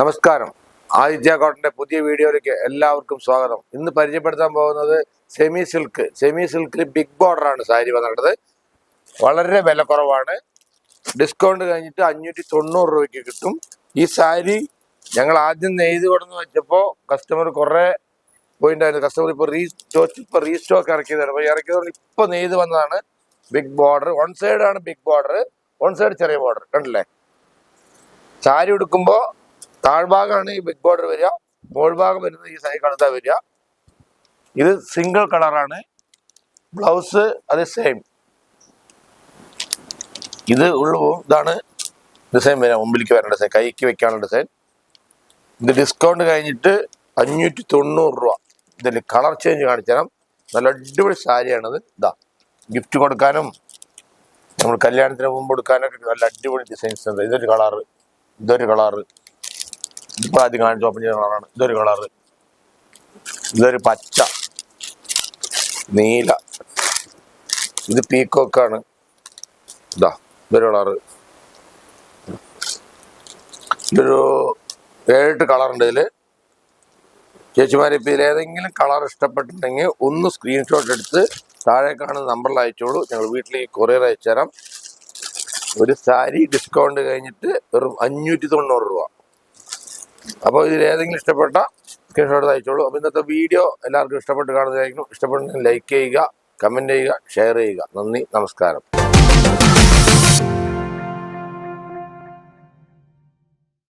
നമസ്കാരം. ആദിത്യ കോട്ടന്റെ പുതിയ വീഡിയോയിലേക്ക് എല്ലാവർക്കും സ്വാഗതം. ഇന്ന് പരിചയപ്പെടുത്താൻ പോകുന്നത് സെമി സിൽക്ക്. സെമി സിൽക്കിൽ ബിഗ് ബോർഡർ ആണ് സാരി വന്നിട്ടത് വളരെ വില കുറവാണ് ഡിസ്കൗണ്ട് കഴിഞ്ഞിട്ട് അഞ്ഞൂറ്റി തൊണ്ണൂറ് രൂപയ്ക്ക് കിട്ടും. ഈ സാരി ഞങ്ങൾ ആദ്യം നെയ്ത് കൊടുന്ന് വെച്ചപ്പോൾ കസ്റ്റമർ കുറേ പോയിന്റ് ആയിരുന്നു. കസ്റ്റമർ ഇപ്പോൾ റീ ഇപ്പോൾ റീസ്റ്റോക്ക് ഇറക്കിയതാണ്. അപ്പോൾ ഇറക്കിയതുകൊണ്ട് ഇപ്പോൾ നെയ്ത് വന്നതാണ് ബിഗ് ബോർഡർ. വൺ സൈഡ് ആണ് ബിഗ് ബോർഡർ. വൺ സൈഡ് ചെറിയ ബോർഡർ. കണ്ടില്ലേ? സാരി ഉടുക്കുമ്പോൾ താഴ്ഭാഗമാണ് ഈ ബിഗ് ബോർഡർ വരിക. മുകൾഭാഗം വരുന്നത് ഈ സൈഡ് കടുത്ത വരിക. ഇത് സിംഗിൾ കളറാണ് ബ്ലൗസ് അത് സെയിം ഇത് ഉള്ളു ഇതാണ്. ഡിസൈൻ വരാം മുമ്പിലേക്ക് വരേണ്ട ഡിസൈൻ കൈക്ക് വെക്കാനുള്ള ഡിസൈൻ ഇത് ഡിസ്കൗണ്ട് കഴിഞ്ഞിട്ട് അഞ്ഞൂറ്റി തൊണ്ണൂറ് രൂപ. ഇതിൽ കളർ ചേഞ്ച് കാണിച്ചാൽ നല്ല അടിപൊളി സാരിയാണിത്. ഇതാ ഗിഫ്റ്റ് കൊടുക്കാനും നമ്മൾ കല്യാണത്തിന് മുമ്പ് കൊടുക്കാനൊക്കെ നല്ല അടിപൊളി ഡിസൈൻസ് ഉണ്ട്. ഇതൊരു കളറ് ഇതൊരു കളറ് ഇപ്പൊ ആദ്യം കാണിച്ചു ഓപ്പൺ ചെയ്ത കളറാണ്. ഇതൊരു കളറ് ഇതൊരു പച്ച. നീല. ഇത് പീക്കോക്കാണ് ഇതാ ഇതൊരു കളറ് ഇതൊരു ഏഴെട്ട് കളറുണ്ട് ഇതിൽ ചേച്ചിമാർ ഇപ്പം ഇതിലേതെങ്കിലും കളർ ഇഷ്ടപ്പെട്ടിട്ടുണ്ടെങ്കിൽ ഒന്ന് സ്ക്രീൻഷോട്ട് എടുത്ത് താഴെ കാണുന്ന നമ്പറിൽ അയച്ചോളൂ. ഞങ്ങൾ വീട്ടിലേക്ക് കൊറിയർ അയച്ചു തരാം ഒരു സാരി ഡിസ്കൗണ്ട് കഴിഞ്ഞിട്ട് വെറും അഞ്ഞൂറ്റി തൊണ്ണൂറ് രൂപ. അപ്പോൾ ഇതിൽ ഏതെങ്കിലും ഇഷ്ടപ്പെട്ട സ്ക്രീൻഷോട്ട് അയച്ചോളൂ അപ്പോൾ ഇന്നത്തെ വീഡിയോ എല്ലാവർക്കും ഇഷ്ടപ്പെട്ട് കാണുന്നതായിരിക്കും. ഇഷ്ടപ്പെട്ടെങ്കിൽ ലൈക്ക് ചെയ്യുക കമന്റ് ചെയ്യുക ഷെയർ ചെയ്യുക. നന്ദി നമസ്കാരം.